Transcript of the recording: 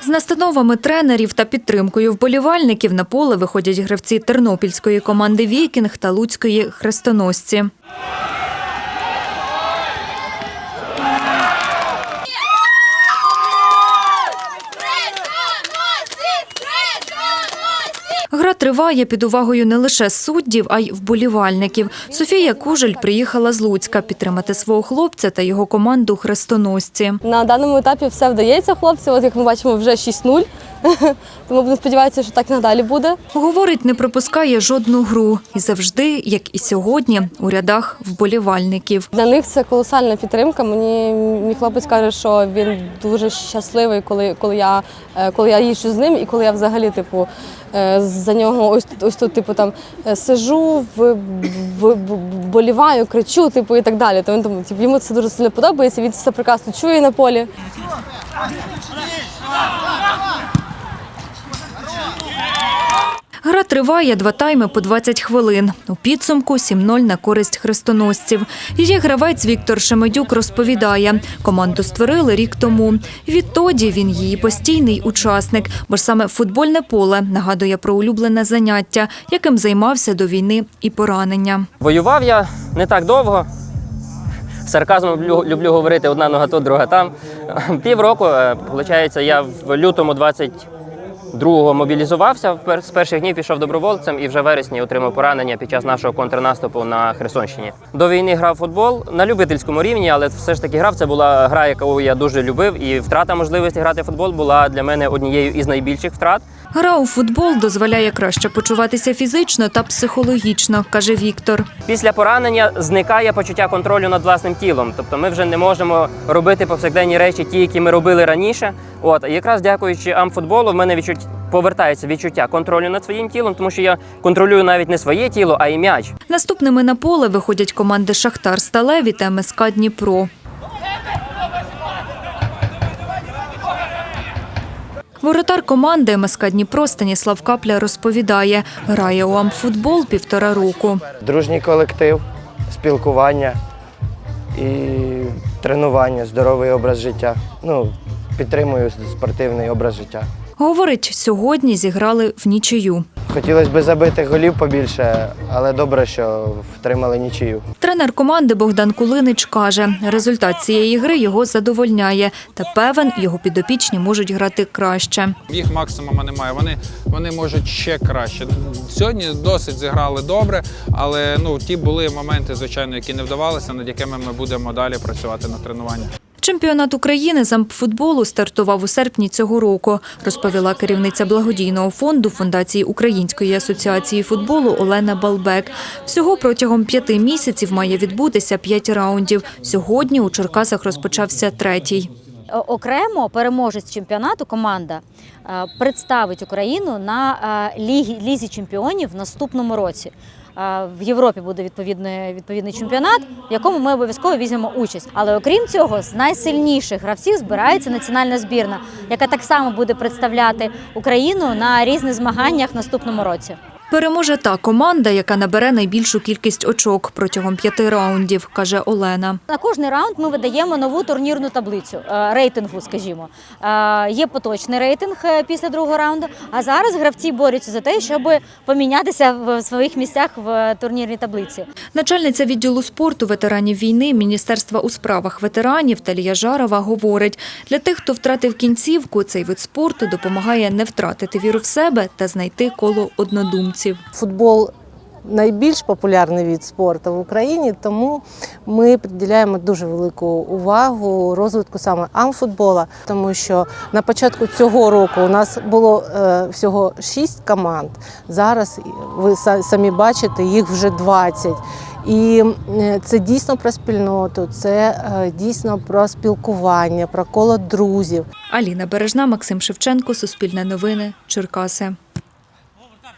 З настановами тренерів та підтримкою вболівальників на поле виходять гравці тернопільської команди Вікінг та Луцької хрестоносці. Гра триває під увагою не лише суддів, а й вболівальників. Софія Кужель приїхала з Луцька підтримати свого хлопця та його команду хрестоносці. На даному етапі все вдається, хлопці. От як ми бачимо, вже 6-0. Тому будемо сподіватися, що так і надалі буде. Говорить, не пропускає жодну гру і завжди, як і сьогодні, у рядах вболівальників. Для них це колосальна підтримка. Мені мій хлопець каже, що він дуже щасливий, коли, коли я е, коли я їжджу з ним, і коли я взагалі, типу, е, за нього ось ось тут, типу, там е, сижу, в, в, кричу, типу, і так далі. Тому, тому типу, йому це дуже сильно подобається. Він все прекрасно чує на полі. Гра триває два тайми по 20 хвилин. У підсумку 7-0 на користь хрестоносців. Її гравець Віктор Шемедюк розповідає, команду створили рік тому. Відтоді він її постійний учасник, бо ж саме футбольне поле нагадує про улюблене заняття, яким займався до війни і поранення. Воював я не так довго. Сарказмом люблю, люблю говорити одна нога тут, друга там. Півроку, виходить, я в лютому 22-го мобілізувався. З перших днів пішов добровольцем і вже вересні отримав поранення під час нашого контрнаступу на Херсонщині. До війни грав футбол на любительському рівні, але все ж таки грав. Це була гра, яку я дуже любив. І втрата можливості грати в футбол була для мене однією із найбільших втрат. Гра у футбол дозволяє краще почуватися фізично та психологічно, каже Віктор. Після поранення зникає почуття контролю над власним тілом. Тобто ми вже не можемо робити повсякденні речі, ті, які ми робили раніше. От і якраз дякуючи амфутболу, в мене відчуть... повертається відчуття контролю над своїм тілом, тому що я контролюю навіть не своє тіло, а й м'яч. Наступними на поле виходять команди Шахтар Сталеві та МСК Дніпро. Воротар команди МСК Дніпро Станіслав Капля розповідає, грає у амфутбол півтора року. дружній колектив, спілкування і тренування, здоровий образ життя. Ну, підтримую спортивний образ життя. Говорить, сьогодні зіграли в нічию. Хотілося б забити голів побільше, але добре, що втримали нічию. Тренер команди Богдан Кулинич каже, результат цієї гри його задовольняє та певен, його підопічні можуть грати краще. Їх максимуму немає. Вони, вони можуть ще краще. Сьогодні досить зіграли добре, але ну ті були моменти, звичайно, які не вдавалися, над якими ми будемо далі працювати на тренуваннях. Чемпіонат України з ампфутболу стартував у серпні цього року, розповіла керівниця благодійного фонду Фундації Української асоціації футболу Олена Балбек. Всього протягом п'яти місяців має відбутися п'ять раундів. Сьогодні у Черкасах розпочався третій. Окремо переможець чемпіонату команда е, представить Україну на е, лізі чемпіонів в наступному році. В Європі буде відповідний, відповідний чемпіонат, в якому ми обов'язково візьмемо участь. Але окрім цього, з найсильніших гравців збирається національна збірна, яка так само буде представляти Україну на різних змаганнях в наступному році. Переможе та команда, яка набере найбільшу кількість очок протягом п'яти раундів, каже Олена. На кожний раунд ми видаємо нову турнірну таблицю е, рейтингу, скажімо. Е, Є поточний рейтинг е, після другого раунду. А зараз гравці борються за те, щоб помінятися в своїх місцях в турнірній таблиці. Начальниця відділу спорту ветеранів війни Міністерства у справах ветеранів Талія Жарова говорить, для тих, хто втратив кінцівку, цей вид спорту допомагає не втратити віру в себе та знайти коло однодумців. Футбол найбільш популярний від спорту в Україні, тому ми приділяємо дуже велику увагу розвитку саме амфутбола, тому що на початку цього року у нас було е, всього 6 команд. Зараз ви самі бачите, їх вже 20. І е, це дійсно про спільноту, це е, дійсно про спілкування, про коло друзів. Аліна Бережна, Максим Шевченко, Суспільне новини, Черкаси.